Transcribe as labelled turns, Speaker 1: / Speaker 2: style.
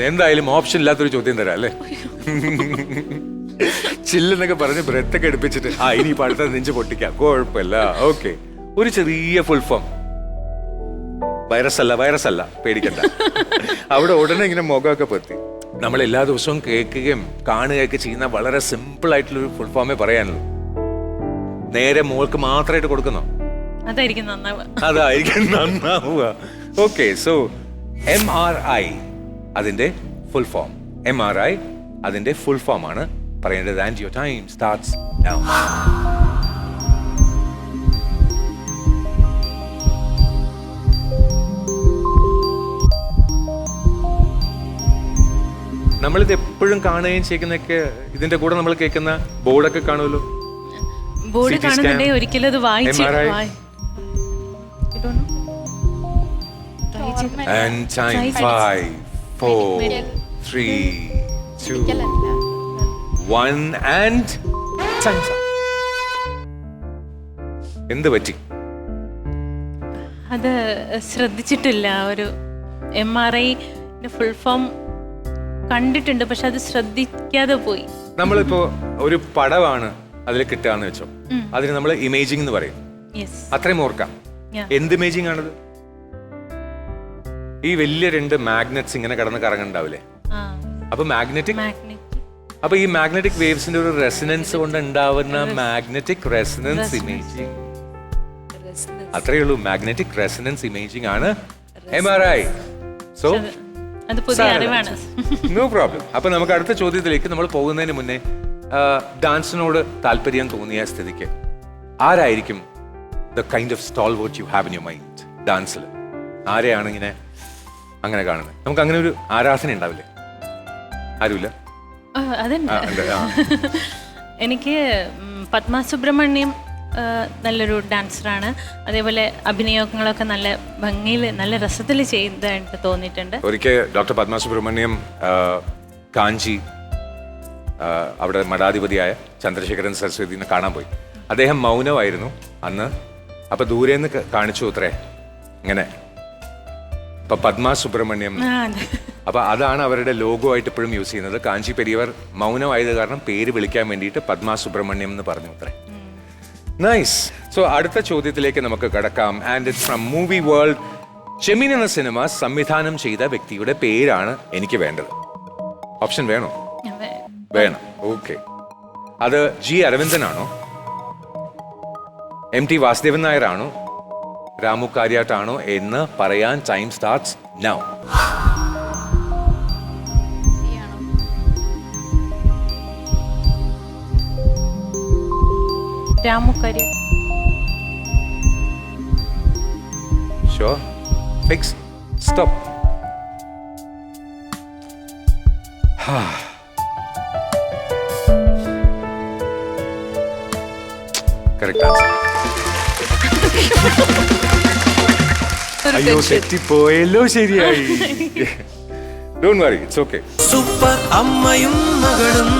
Speaker 1: എന്തായാലും ഓപ്ഷൻ ഇല്ലാത്തൊരു ചോദ്യം തരാം അല്ലേ? ചില്ലെന്നൊക്കെ പറഞ്ഞ് ബ്രെത്തൊക്കെ എടുപ്പിച്ചിട്ട് ആ ഇനി ഇപ്പൊ അടുത്ത നെഞ്ച് പൊട്ടിക്കാം. കുഴപ്പമില്ല. ഓക്കെ ഒരു ചെറിയ ഫുൾ ഫോം വൈറസ് അല്ല വൈറസ് അല്ല. പേടിക്കണ്ട. അവിടെ ഉടനെ ഇങ്ങനെ മുഖമൊക്കെ പൊത്തി. നമ്മൾ എല്ലാ ദിവസവും കേൾക്കുകയും കാണുകയൊക്കെ ചെയ്യുന്ന വളരെ സിമ്പിൾ ആയിട്ടുള്ള ഒരു ഫുൾ ഫോമേ പറയാനുള്ളൂ. നേരെ മോൾക്ക് മാത്രമായിട്ട് കൊടുക്കുന്നോ?
Speaker 2: അതായിരിക്കും നന്നാവുക.
Speaker 1: അതായിരിക്കും നന്നാവുക. Okay so M R I അതിന്റെ full form M R I അതിന്റെ ഫുൾ ഫോം ആണ്. പറയേണ്ടത് and your time starts now നമ്മളിത് എപ്പോഴും കാണുകയും ചെയ്യുന്നൊക്കെ ഇതിന്റെ കൂടെ നമ്മൾ കേൾക്കുന്ന ബോർഡൊക്കെ കാണുമല്ലോ?
Speaker 2: ബോർഡ് ഒരിക്കലും അത് വായിച്ച്
Speaker 1: And time five, four, three, two, one, and time's up. എന്ത് പറ്റി?
Speaker 2: അത് ശ്രദ്ധിച്ചിട്ടില്ല. ഒരു M R I full form കണ്ടിട്ടുണ്ട് പക്ഷെ അത് ശ്രദ്ധിക്കാതെ പോയി.
Speaker 1: നമ്മളിപ്പോ ഒരു പടവാണ് അതിൽ കിട്ടുകയെന്ന് വെച്ചോ. അതിന് നമ്മൾ ഇമേജിംഗ് എന്ന് പറയും.
Speaker 2: യെസ്
Speaker 1: അത്രയും ഓർക്കാം. എന്ത് ഇമേജിംഗ് ആണത്? ഈ വലിയ രണ്ട് മാഗ്നറ്റ്സ് ഇങ്ങനെ കടന്ന് കറങ്ങുന്നുണ്ടാവില്ലേ? അപ്പൊ മാഗ്നറ്റിക് അപ്പൊ ഈ മാഗ്നറ്റിക് വേവ്സിന്റെ ഒരു റെസിനൻസ് കൊണ്ട് ഉണ്ടാവുന്ന മാഗ്നറ്റിക് റെസിനൻസ് ഇമേജിങ് അത്രയേ ഉള്ളൂ മാഗ്നറ്റിക് റെസിനൻസ് ഇമേജിങ് ആണ്. M R I so no problem അപ്പൊ നമുക്ക് അടുത്ത ചോദ്യത്തിലേക്ക് നമ്മൾ പോകുന്നതിന് മുന്നേ ഡാൻസിനോട് താല്പര്യം തോന്നിയ സ്ഥിതിക്ക് ആരായിരിക്കും the kind of stall what you have in your mind ഡാൻസിൽ ആരെയാണ് ഇങ്ങനെ അങ്ങനെ കാണുന്നത്. നമുക്ക് അങ്ങനെ ഒരു ആരാധന ഉണ്ടാവില്ലേ? ആരുമില്ല?
Speaker 2: അതുണ്ട് എനിക്ക് പത്മ സുബ്രഹ്മണ്യം നല്ലൊരു ഡാൻസറാണ്. അതേപോലെ അഭിനയങ്ങളൊക്കെ നല്ല ഭംഗിയിൽ നല്ല രസത്തിൽ ചെയ്തതായിട്ട് തോന്നിയിട്ടുണ്ട്.
Speaker 1: ഒരിക്കൽ ഡോക്ടർ പത്മ സുബ്രഹ്മണ്യം കാഞ്ചി അവിടെ മഠാധിപതിയായ ചന്ദ്രശേഖരൻ സരസ്വതിനെ കാണാൻ പോയി. അദ്ദേഹം മൗനമായിരുന്നു അന്ന്. അപ്പൊ ദൂരെ നിന്ന് കാണിച്ചു അത്രേ. ഇങ്ങനെ. അപ്പൊ പത്മ സുബ്രഹ്മണ്യം. അപ്പൊ അതാണ് അവരുടെ ലോഗോ ആയിട്ട് ഇപ്പോഴും യൂസ് ചെയ്യുന്നത്. കാഞ്ചി പെരിയവർ മൗനമായത് കാരണം പേര് വിളിക്കാൻ വേണ്ടിയിട്ട് പത്മ സുബ്രഹ്മണ്യം എന്ന് പറഞ്ഞു അത്രേ. നൈസ് സോ അടുത്ത ചോദ്യത്തിലേക്ക് നമുക്ക് കടക്കാം. And it's from movie world Chemmeen എന്ന സിനിമ സംവിധാനം ചെയ്ത വ്യക്തിയുടെ പേരാണ് എനിക്ക് വേണ്ടത്. ഓപ്ഷൻ വേണോ? വേണം. ഓക്കെ അത് ജി അരവിന്ദനാണോ? എം ടി വാസുദേവൻ നായരാണോ? രാമു കാര്യാട്ടാണോ എന്ന് പറയാൻ time starts now
Speaker 2: രാമുക്കരി
Speaker 1: sure fix stop correct answer അയ്യോ തെറ്റിപ്പോയല്ലോ ശരിയായി. Don't worry it's okay
Speaker 3: super അമ്മയും മകളും